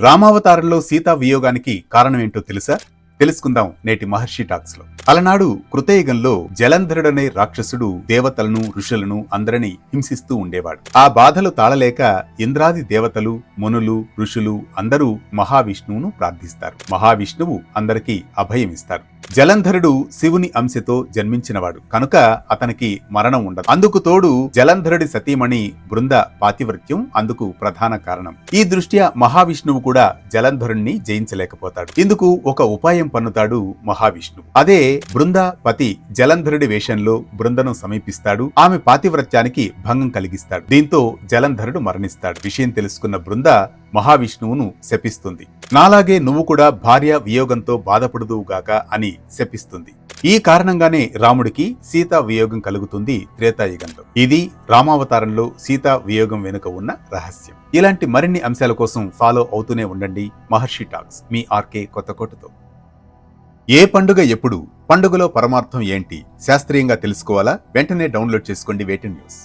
రామావతారంలో సీతా వియోగానికి కారణమేంటో తెలుసా? తెలుసుకుందాం నేటి మహర్షి టాక్స్లో అలనాడు కృతయుగంలో జలంధరుడనే రాక్షసుడు దేవతలను ఋషులను అందరినీ హింసిస్తూ ఉండేవాడు. ఆ బాధలు తాళలేక ఇంద్రాది దేవతలు మునులు ఋషులు అందరూ మహావిష్ణువును ప్రార్థిస్తారు. మహావిష్ణువు అందరికీ అభయమిస్తారు. జలంధరుడు శివుని అంశతో జన్మించినవాడు. కనుక అతనికి మరణం ఉండదు. అందుకు తోడు జలంధరుడి సతీమణి బృంద పాతివ్రత్యం అందుకు ప్రధాన కారణం. ఈ దృష్ట్యా మహావిష్ణువు కూడా జలంధరుణ్ణి జయించలేకపోతాడు. ఇందుకు ఒక ఉపాయం పన్నుతాడు మహావిష్ణువు. అదే బృంద పతి జలంధరుడి వేషంలో బృందను సమీపిస్తాడు. ఆమె పాతివ్రత్యానికి భంగం కలిగిస్తాడు. దీంతో జలంధరుడు మరణిస్తాడు. విషయం తెలుసుకున్న బృంద మహావిష్ణువును శపిస్తుంది. నాలాగే నువ్వు కూడా భార్య వియోగంతో బాధపడుదువుగాక అని శపిస్తుంది. ఈ కారణంగానే రాముడికి సీతా వియోగం కలుగుతుంది త్రేతాయుగంలో. ఇది రామావతారంలో సీతా వియోగం వెనుక ఉన్న రహస్యం. ఇలాంటి మరిన్ని అంశాల కోసం ఫాలో అవుతూనే ఉండండి మహర్షి టాక్స్ మీ ఆర్కే కొత్తకోటతో. ఏ పండుగ ఎప్పుడు పండుగలో పరమార్థం ఏంటి శాస్త్రీయంగా తెలుసుకోవాలా? వెంటనే డౌన్లోడ్ చేసుకోండి వేటి న్యూస్